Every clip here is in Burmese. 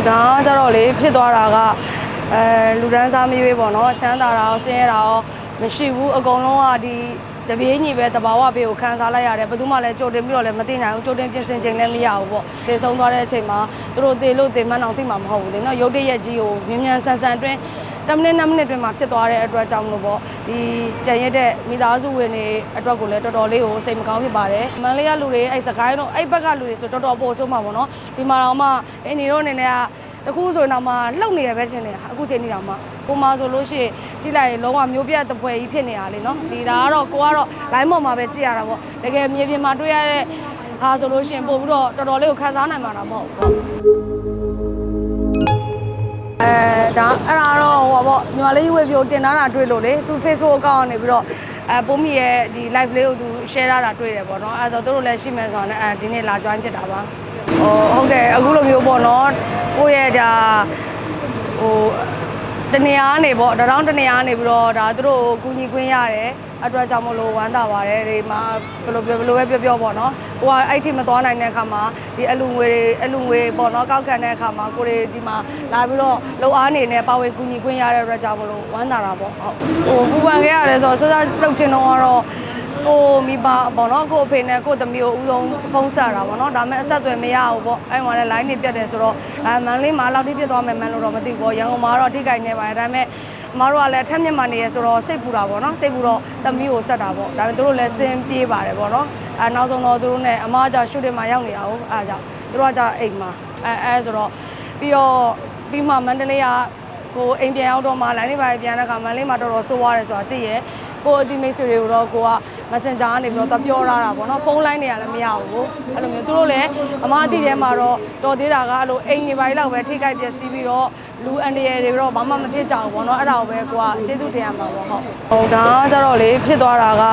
ဒါကကြတော့လေဖြစ်သွားတာကအဲလူဒန်းစားမရွေးပေါ့နော်ချမ်းသာတာရောဆင်းရဲတာရောမရှိဘူးအကုန်လုံးကဒီတပြေးညီပဲတဘာဝဘေးကိုခံစားလိုက်ရတယ်ဘယ်သူမှလည်းကြိုတင်ပြီးတော့လည်းမသိနိုင်ဘူးကြိုတင်ပြင်ဆင်ချိန်လည်းမရဘူးပေါ့သေဆုံးသွားတဲ့အချိန်မှာသူတို့သေလို့သေမှန်းအောင်သိမှာမဟုတ်ဘူးလေနော်ရုတ်တရက်ကြီးကိုမြ мян ဆန်ဆန်အတွင်း 10မိနစ်2မိနစ်တွင်မှာဖြစ်သွားတဲ့အတွက်ကြောင့်မလို့ပေါ့ဒီကြံရက်တဲ့မိသားစုဝင်တွေအတွက်ကိုလည်းတော်တော်လေးကိုစိတ်မကောင်းဖြစ်ပါတယ်မန်လေးကလူတွေအဲ့စကိုင်းတော့အဲ့ဘက်ကလူတွေဆိုတော်တော်ပို့ဆိုးမှာပေါ့နော်ဒီမှာတော့မှအင်းဒီတို့အနေနဲ့ကတခုဆိုရင်တော့မှလှုပ်နေရပဲထင်နေတာအခုချိန်นี้တော့မှကိုမဆိုလို့ရှိရင်ကြည့်လိုက်ရင်လုံးဝမျိုးပြတ်တပွဲကြီးဖြစ်နေတာလေနော်ဒီဒါကတော့ကိုကတော့ line ပေါ်မှာပဲကြည့်ရတာပေါ့တကယ်မြေပြင်မှာတွေ့ရတဲ့ဟာဆိုလို့ရှိရင်ပို့ပြီးတော့တော်တော်လေးကိုခံစားနိုင်မှာတော့မဟုတ်ဘူးပေါ့အဲဒါအဲ့ဒါတော့ဟို ပါပေါ့ညီမလေးဝေပြိုတင်ထားတာတွေ့လို့လေသူ Facebook account ကနေပြီးတော့အဲပုံမီရဲ့ဒီ live လေးကိုသူ share ထားတာတွေ့တယ်ပေါ့နော်အဲဆိုတော့သူတို့လည်းရှိမယ်ဆိုတော့လည်းအဲဒီနေ့လာ join ဖြစ်တာပါဟိုဟုတ်တယ်အခုလိုမျိုးပေါ့နော်ကိုယ့်ရဲ့ဒါဟို တနေရာကနေပေါ့တရောင်းတနေရာကနေပြီးတော့ဒါသူတို့ကိုကူညီခွင့်ရတယ်အတွက်ကြောင့်မလို့ဝမ်းသာပါတယ်ဒီမှာဘယ်လိုပြောဘယ်လိုပဲပြောပြောပေါ့နော်ကိုကအဲ့ထိမသွားနိုင်တဲ့အခါမှာဒီအလူငွေတွေအလူငွေပေါ့နော်ကောက်ခံတဲ့အခါမှာကိုတွေဒီမှာလာပြီးတော့လုံအားနေနဲ့ပါဝင်ကူညီခွင့်ရတဲ့အတွက်ကြောင့်မလို့ဝမ်းသာတာပေါ့ဟုတ်ဟိုပူပန်ခဲ့ရတယ်ဆိုတော့စစလှုပ်ချင်တော့ကတော့ ကိုမိဘပေါ့နော်ကိုအဖေနဲ့ကိုသမီးကိုဦးဆုံးဖုန်းဆက်တာပေါ့နော်ဒါပေမဲ့အဆက်အသွယ်မရဘူးပေါ့အဲ့မှာလည်း line တွေပြတ်တယ်ဆိုတော့အဲမန်လေးမှာလောက်ထိပြတ်သွားမယ်မန်လို့တော့မသိဘူးပေါ့ရန်ကုန်မှာတော့ထိကြိုက်နေပါတယ်ဒါပေမဲ့အမတို့ကလည်းအထက်မြင့်မှနေရဆိုတော့စိတ်ပူတာပေါ့နော်စိတ်ပူတော့သမီးကိုဆက်တာပေါ့ဒါပေမဲ့တို့လည်းစင်ပြေးပါတယ်ပေါ့နော်အဲနောက်ဆုံးတော့တို့နဲ့အမကကြောင့်ရှုတင်မှာရောက်နေတာဟုတ်အဲကြောင့်တို့ကကြောင့်အိမ်မှာအဲအဲဆိုတော့ပြီးတော့ပြီးမှမန္တလေးကကိုအိမ်ပြန်ရောက်တော့မှလိုင်းလေးပါပြန်တဲ့ခါမန္တလေးမှာတော်တော်ဆိုးသွားတယ်ဆိုတာသိရကိုအတိမိတ်ဆွေတွေကိုတော့ကိုက messenger ကနေပြီးတော့ပြောထားတာပေါ့နော်ဖုန်းလိုင်းတွေကလည်းမရဘူးအဲ့လိုမျိုးသူတို့လည်းအမအတိထဲမှာတော့တော်သေးတာကအဲ့လိုအိမ်နေပါလောက်ပဲထိခိုက်ပျက်စီးပြီးတော့လူအန်ဒီရယ်တွေတော့ဘာမှမဖြစ်ကြဘူးပေါ့နော်အဲ့ဒါကိုပဲကိုကကျေးဇူးတင်ရမှာပေါ့ဟုတ်ဟိုဒါကကြတော့လေဖြစ်သွားတာက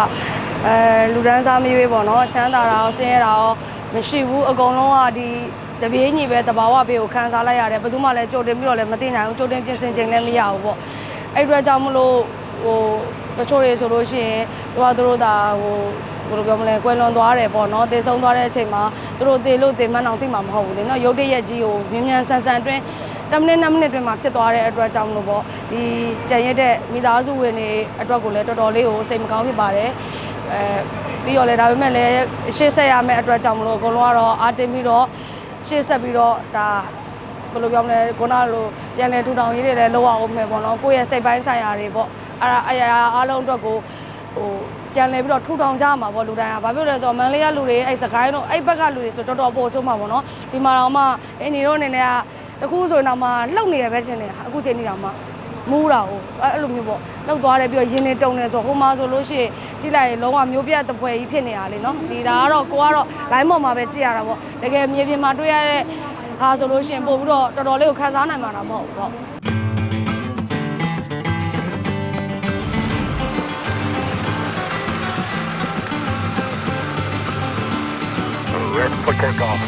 အဲလူဒန်းစားမရွေးပေါ့နော်ချမ်းသာတာရောဆင်းရဲတာရောမရှိဘူးအကုန်လုံးကဒီတပြေးညီပဲတဘာဝဘေးကိုခံစားလိုက်ရတယ်ဘယ်သူမှလည်းကြိုတင်ပြီးတော့လည်းမသိနိုင်ဘူးကြိုတင်ပြင်ဆင်ချိန်လည်းမရဘူးပေါ့အဲ့ဒီအတွက်ကြောင့်မလို့ဟို တချို့တွေဆိုလို့ရှိရင်သူကသူတို့ဒါဟိုဘယ်လိုပြောမလဲကွယ်လွန်သွားတယ်ပေါ့နော်သေဆုံးသွားတဲ့အချိန်မှာသူတို့သေလို့သေမှန်းအောင်သိမှာမဟုတ်ဘူးလေနော်ရုတ်တရက်ကြီးကိုမြ мян ဆန်ဆန်အတွင်း10မိနစ်2မိနစ်တွင်မှာဖြစ်သွားတဲ့အတွက်ကြောင့်မလို့ပေါ့ဒီကြံရက်တဲ့မိသားစုဝင်တွေအတွက်ကိုလည်းတော်တော်လေးကိုစိတ်မကောင်းဖြစ်ပါတယ်အဲပြီးတော့လည်းဒါပေမဲ့လည်းရှေ့ဆက်ရမယ့်အတွက်ကြောင့်မလို့အကုန်လုံးကတော့အာတင်ပြီးတော့ရှေ့ဆက်ပြီးတော့ဒါဘယ်လိုပြောမလဲခုနလိုပြန်လဲထူထောင်ရေးတွေလည်းလောက်အောင်မယ်ပေါ့နော်ကိုယ့်ရဲ့စိတ်ပိုင်းဆိုင်ရာတွေပေါ့ အဲ့ဒါအရာရာအားလုံးအတွက်ကိုဟိုပြန်လဲပြီးတော့ထူထောင်ကြမှာပေါ့လူတိုင်းကဘာဖြစ်လို့လဲဆိုတော့မန်လေးကလူတွေအဲ့စကိုင်းတော့အဲ့ဘက်ကလူတွေဆိုတော်တော်ပို့ဆိုးမှာပေါ့နော်ဒီမှာတော့မှအင်းဒီတို့အနေနဲ့ကတခုဆိုရင်တော့မှလှုပ်နေရပဲထင်နေတာအခုချိန်นี้တော့မှမူးတာဟုတ်အဲ့လိုမျိုးပေါ့လှုပ်သွားတယ်ပြီးတော့ရင်းနေတုံနေဆိုဟိုမှာဆိုလို့ရှိရင်ကြည့်လိုက်ရင်လုံးဝမျိုးပြတ်တပွဲကြီးဖြစ်နေတာလေနော်ဒီဒါကတော့ကိုကတော့ line ပေါ်မှာပဲကြည့်ရတာပေါ့တကယ်မြေပြင်မှာတွေ့ရတဲ့ဟာဆိုလို့ရှိရင်ပို့ပြီးတော့တော်တော်လေးကိုခံစားနိုင်မှာတော့မဟုတ်ဘူးပေါ့ Red for takeoff.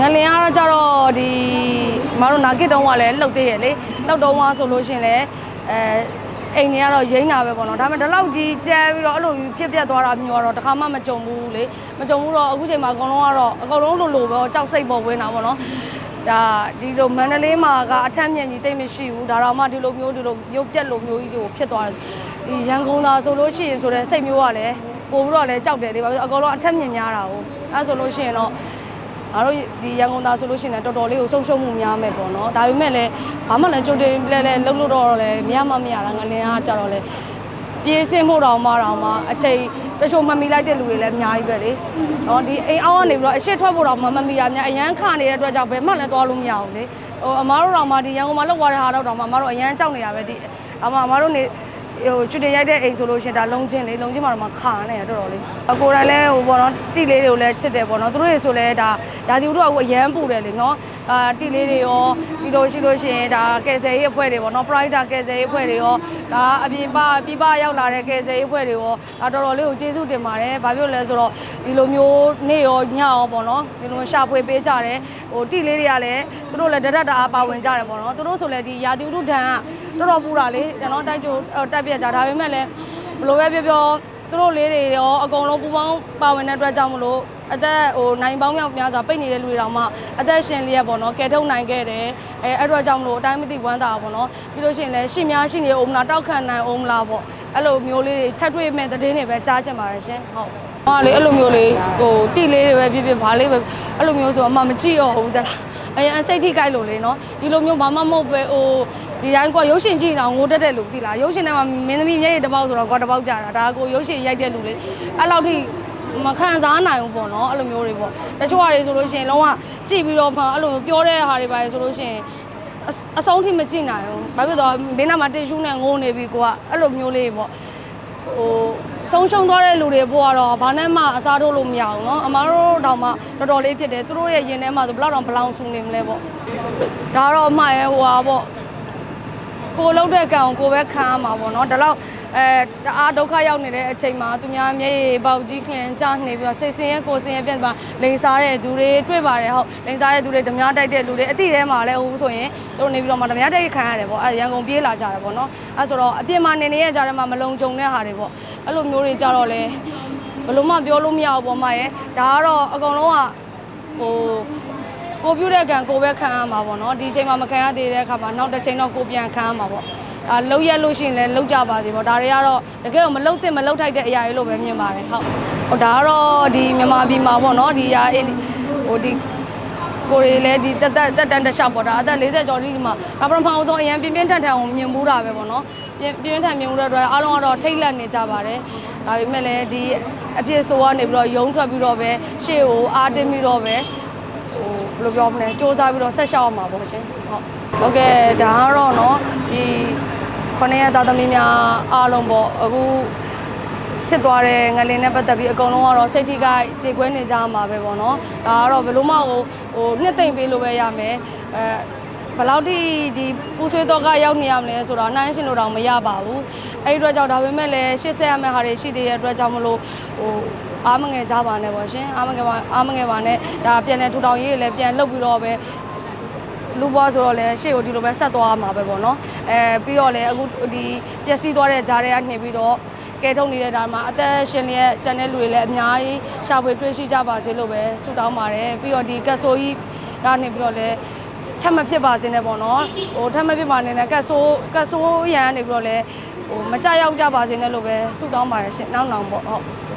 ငလင်ကတော့ကြတော့ဒီမတို့နာကစ်တုံးကလည်းလှုပ်သေးရလေလှုပ်တုံးကဆိုလို့ရှရင်လည်းအဲ အိမ်တွေကတော့ရိမ့်တာပဲပေါ့နော်ဒါပေမဲ့ဒီလောက်ကြီးကျဲပြီးတော့အဲ့လိုဖြစ်ပြက်သွားတာမျိုးကတော့တစ်ခါမှမကြုံဘူးလေမကြုံဘူးတော့အခုချိန်မှာအကုန်လုံးကတော့အကုန်လုံးလိုလိုပဲကြောက်စိတ်ပေါ်ဝင်တာပေါ့နော်ဒါဒီလိုမန္တလေးမှာကအထက်မြင့်ကြီးတိတ်မရှိဘူးဒါတော့မှဒီလိုမျိုးဒီလိုမျိုးပြက်လိုမျိုးကြီးကိုဖြစ်သွားတယ်ဒီရန်ကုန်သားဆိုလို့ရှိရင်ဆိုတဲ့စိတ်မျိုးကလည်းပို့ပြီးတော့လည်းကြောက်တယ်လေဘာဖြစ်လို့အကုန်လုံးအထက်မြင့်များတာဟုတ်အဲဆိုလို့ရှိရင်တော့ ငါတို့ဒီရန်ကုန်သားဆိုလို့ရှိရင်တော်တော်လေးကိုဆုံးရှုံးမှုများမယ်ပေါ့နော်ဒါပေမဲ့လည်းဘာမှလည်းကြိုတင်လဲလဲလှုပ်လို့တော့လည်းမရမမရတာငလင်ကကြတော့လေပြေးစင်းမှုတောင်မှတောင်မှအချိန်တချို့မမီလိုက်တဲ့လူတွေလည်းအများကြီးပဲလေနော်ဒီအိမ်အောင်ကနေပြီးတော့အရှိထွက်ဖို့တောင်မှမမီရများအရန်ခနေတဲ့အတွက်ကြောင့်ဘယ်မှလည်းသွားလို့မရဘူးလေဟိုအမားတို့တောင်မှဒီရန်ကုန်မှာလောက်သွားတဲ့ဟာတော့တောင်မှအမားတို့အရန်ကြောက်နေရပဲဒီအမအမားတို့နေ ဟိုကျွတ်တင်ရိုက်တဲ့အိမ်ဆိုလို့ရှိရင်ဒါလုံးချင်းလေလုံးချင်းမှာတော့မှခါနေရတော်တော်လေးအကိုယ်တိုင်လည်းဟိုပေါ့နော်တိလေးတွေကိုလည်းချစ်တယ်ပေါ့နော်သူတို့တွေဆိုလဲဒါဒါဒီတို့ကအရန်ပူတယ်လေနော်အာတိလေးတွေရောပြီးလို့ရှိလို့ရှိရင်ဒါကယ်ဆယ်ရေးအဖွဲ့တွေပေါ့နော် pride ကယ်ဆယ်ရေးအဖွဲ့တွေရောဒါအပြင်ပပြပရောက်လာတဲ့ကယ်ဆယ်ရေးအဖွဲ့တွေရောဒါတော်တော်လေးကိုကျေးဇူးတင်ပါတယ်ဘာဖြစ်လို့လဲဆိုတော့ဒီလိုမျိုးနေ့ရောညရောပေါ့နော်ဒီလိုရှာဖွေပေးကြတယ်ဟိုတိလေးတွေကလည်းသူတို့လည်းတရတအားပါဝင်ကြတယ်ပေါ့နော်သူတို့ဆိုလည်းဒီရာသီဥတုဒဏ်က တော်တော်ပူတာလေကျွန်တော်တိုက်ကြိုတက်ပြက်ကြဒါပေမဲ့လည်းဘယ်လိုပဲပြောပြောသူတို့လေးတွေရောအကုန်လုံးပူပေါင်းပါဝင်တဲ့အတွက်ကြောင့်မလို့အသက်ဟိုနိုင်ပေါင်းမြောက်များစွာပိတ်နေတဲ့လူတွေတောင်မှအသက်ရှင်လျက်ပေါ့နော်ကယ်ထုတ်နိုင်ခဲ့တယ်အဲအဲ့တော့ကြောင့်မလို့အတိုင်းမသိဝမ်းသာပေါ့နော်ပြီးလို့ရှိရင်လည်းရှင်းများရှိနေအောင်မလားတောက်ခံနိုင်အောင်မလားပေါ့အဲ့လိုမျိုးလေးတွေထပ်တွေ့မဲ့တဲ့င်းတွေပဲကြားချင်ပါတယ်ရှင်ဟုတ်ဟာလေအဲ့လိုမျိုးလေးဟိုတိလေးတွေပဲဖြစ်ဖြစ်ဘာလေးပဲအဲ့လိုမျိုးဆိုအမှမကြည့်ရဘူးတလားအရင်စိတ်ထိကြိုက်လို့လေနော်ဒီလိုမျိုးဘာမှမဟုတ်ပဲဟို ဒီတိုင်းကိုရုပ်ရှင်ကြည့်နေအောင်ငိုတက်တဲ့လူသိလားရုပ်ရှင်ထဲမှာမင်းသမီးမျက်ရည်တစ်ပေါက်ဆိုတော့ကောတစ်ပေါက်ကြာတာဒါကိုရုပ်ရှင်ရိုက်တဲ့လူလေအဲ့လောက်ထိမခံစားနိုင်ဘူးပေါ့နော်အဲ့လိုမျိုးတွေပေါ့တချို့ဟာတွေဆိုလို့ရှိရင်လုံးဝကြည့်ပြီးတော့ဘာအဲ့လိုပြောတဲ့ဟာတွေပါလေဆိုလို့ရှိရင်အဆုံးထိမကြည့်နိုင်ဘူးဘာဖြစ်တော့မင်းနာမှာတ िश ူးနဲ့ငိုနေပြီကိုကအဲ့လိုမျိုးလေးပေါ့ဟိုဆုံးရှုံးသွားတဲ့လူတွေပေါ့ကတော့ဘာနဲ့မှအစားထိုးလို့မရအောင်နော်အမားတို့တောင်မှတော်တော်လေးဖြစ်တယ်သူတို့ရဲ့ရင်ထဲမှာဆိုဘလောက်တောင်ဘလောင်ဆူနေမလဲပေါ့ဒါတော့အမှားရဲ့ဟိုဟာပေါ့ ကိုလုံးတဲ့ကံကိုကိုပဲခံရမှာပေါ့နော်ဒါတော့အဲတအားဒုက္ခရောက်နေတဲ့အချိန်မှာသူများမျက်ရည်ပေါက်ကြီးခင်ကြနေပြီးတော့စိတ်ဆင်းရဲကိုယ်ဆင်းရဲပြန်ပါလိန်စားတဲ့သူတွေတွေ့ပါတယ်ဟုတ်လိန်စားတဲ့သူတွေဓမြတိုက်တဲ့လူတွေအတိထဲမှာလည်းဟိုဆိုရင်တို့နေပြီးတော့မှဓမြတိုက်ခံရတယ်ပေါ့အဲရန်ကုန်ပြေးလာကြတယ်ပေါ့နော်အဲဆိုတော့အပြင်မှာနေနေရကြတယ်မှာမလုံခြုံတဲ့ဟာတွေပေါ့အဲ့လိုမျိုးတွေကြတော့လေဘယ်လို့မှပြောလို့မရဘူးပေါ့မရဲ့ဒါကတော့အကုန်လုံးကဟို ကိုပြုတဲ့ကံကိုပဲခံရမှာပေါ့နော်ဒီချိန်မှာမခံရသေးတဲ့အခါမှာနောက်တစ်ချိန်တော့ကိုပြန်ခံရမှာပေါ့အာလှုပ်ရက်လို့ရှိရင်လည်းလှုပ်ကြပါစေပေါ့ဒါတွေကတော့တကယ်ကိုမလှုပ်သင့်မလှုပ်ထိုက်တဲ့အရာတွေလို့ပဲမြင်ပါတယ်ဟုတ်ဟိုဒါကတော့ဒီမြန်မာပြည်မှာပေါ့နော်ဒီရာအေးဟိုဒီကိုရီလည်းဒီတက်တက်တက်တန်းတစ်လျှောက်ပေါ့ဒါအသက်40ကျော်ဒီမှာဒါပထမအောင်ဆုံးအရင်ပြင်းပြင်းထန်ထန်ကိုမြင်မှုတာပဲပေါ့နော်ပြင်းပြင်းထန်မြင်မှုတဲ့အတွက်အားလုံးကတော့ထိတ်လန့်နေကြပါတယ်ဒါပေမဲ့လည်းဒီအဖြစ်ဆိုကနေပြီးတော့ယုံထွက်ပြီးတော့ပဲရှေ့ကိုအားတင်းပြီးတော့ပဲဟို ဘယ်လိုပြောမလဲစ조사ပြီးတော့ဆက်ရှောက်အောင်ပါပေါ့ရှင်ဟုတ်ဟုတ်ကဲ့ဒါကတော့เนาะဒီခொနည်းသားသမီးများအားလုံးပေါ့အခုဖြစ်သွားတဲ့ငလင်းနဲ့ပတ်သက်ပြီးအကုန်လုံးကတော့စိတ်ထိခိုက်ကြေကွဲနေကြမှာပဲပေါ့နော်ဒါကတော့ဘယ်လို့မှဟိုဟိုနှစ်သိမ့်ပေးလို့ပဲရမယ်အဲဘယ်လောက်ထိဒီပူဆွေးတော့ကရောက်နေရမလဲဆိုတော့နိုင်ရှင်လို့တော့မရပါဘူးအဲ့ဒီအတွက်ကြောင့်ဒါပေမဲ့လည်းရှေ့ဆက်ရမယ့်ဟာတွေရှိသေးတဲ့အတွက်ကြောင့်မလို့ဟို အားမငယ်ကြပါနဲ့ပေါ့ရှင်အားမငယ်ပါအားမငယ်ပါနဲ့ဒါပြန်တဲ့ထူထောင်ရေးတွေလည်းပြန်လုပ်ပြီးတော့ပဲလူဘွားဆိုတော့လည်းရှေ့ကိုဒီလိုပဲဆက်သွားမှာပဲပေါ့နော်အဲပြီးတော့လည်းအခုဒီပျက်စီးသွားတဲ့ဂျားတွေကနေပြီးတော့ကဲထုတ်နေတဲ့ဒါမှာအသက်ရှင်ရဲ့ကျန်တဲ့လူတွေလည်းအများကြီးရှာဖွေတွေ့ရှိကြပါစေလို့ပဲဆုတောင်းပါတယ်ပြီးတော့ဒီကတ်ဆိုကြီးကနေပြီးတော့လည်းထပ်မဖြစ်ပါစေနဲ့ပေါ့နော်ဟိုထပ်မဖြစ်ပါနဲ့နဲ့ကတ်ဆိုးကတ်ဆိုးရန်ကနေပြီးတော့လည်းဟိုမကြရောက်ကြပါစေနဲ့လို့ပဲဆုတောင်းပါတယ်ရှင်နောက်နောက်ပေါ့ဟုတ်